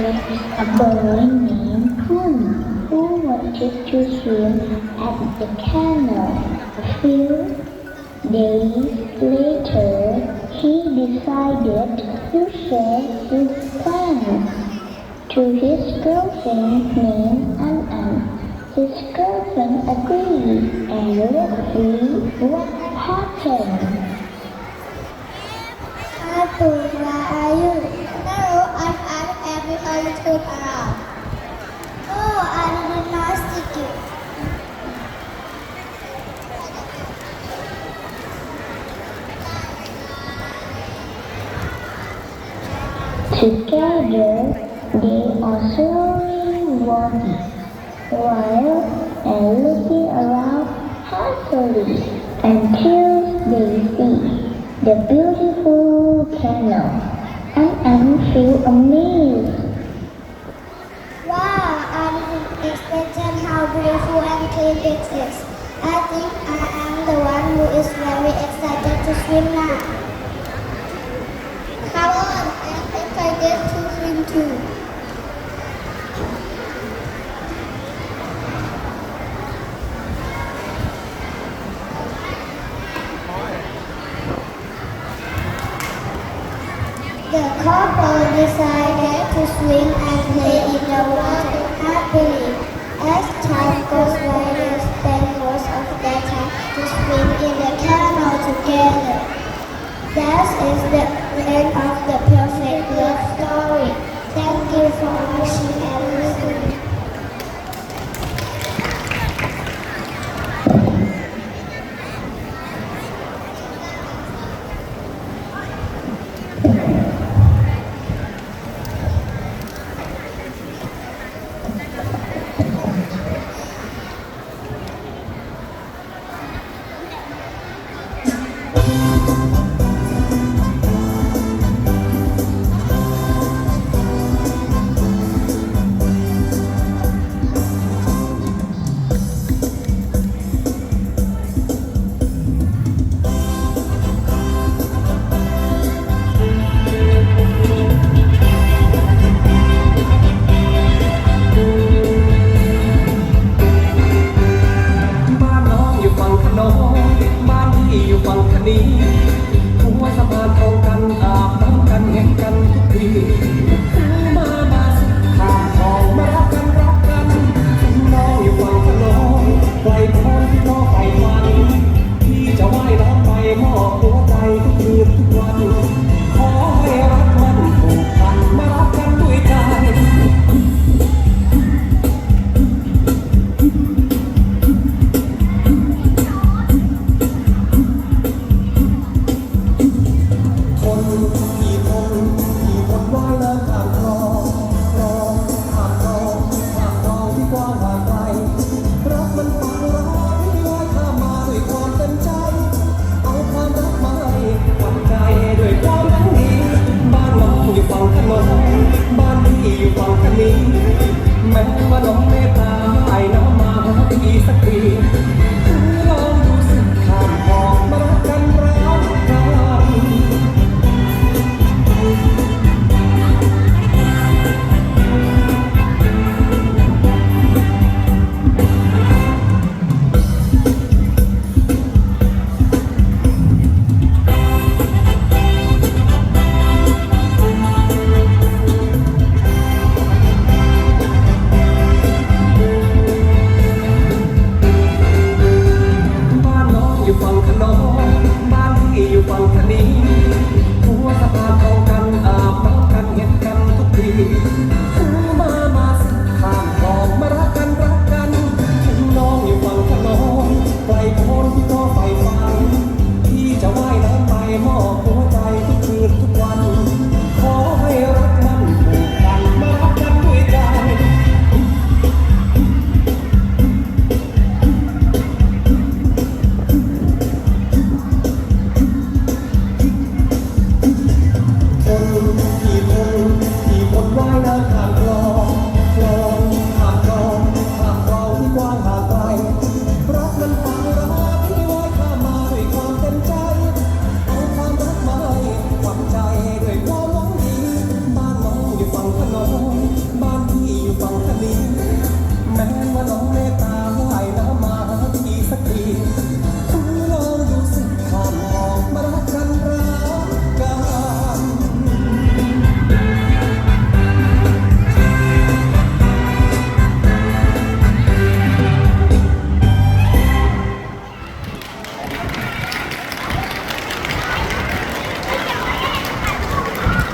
boy named Kun who wanted to swim at the canal. A few days later, he decided to share his plans to his girlfriend named An An. His girlfriend agreed, and let's see what happened. Together, they are slowly walking, while and looking around happily until they see the beautiful canal. And Anne feel amazed. Wow, I didn't expect how beautiful and clean it is. I think I am the one who is very excited to swim now. Couple decided to swim and play in the water happily. As time goes by, they spend most of their time to swim in the canal together. That is the end of the perfect love story. Thank you for watching and 你。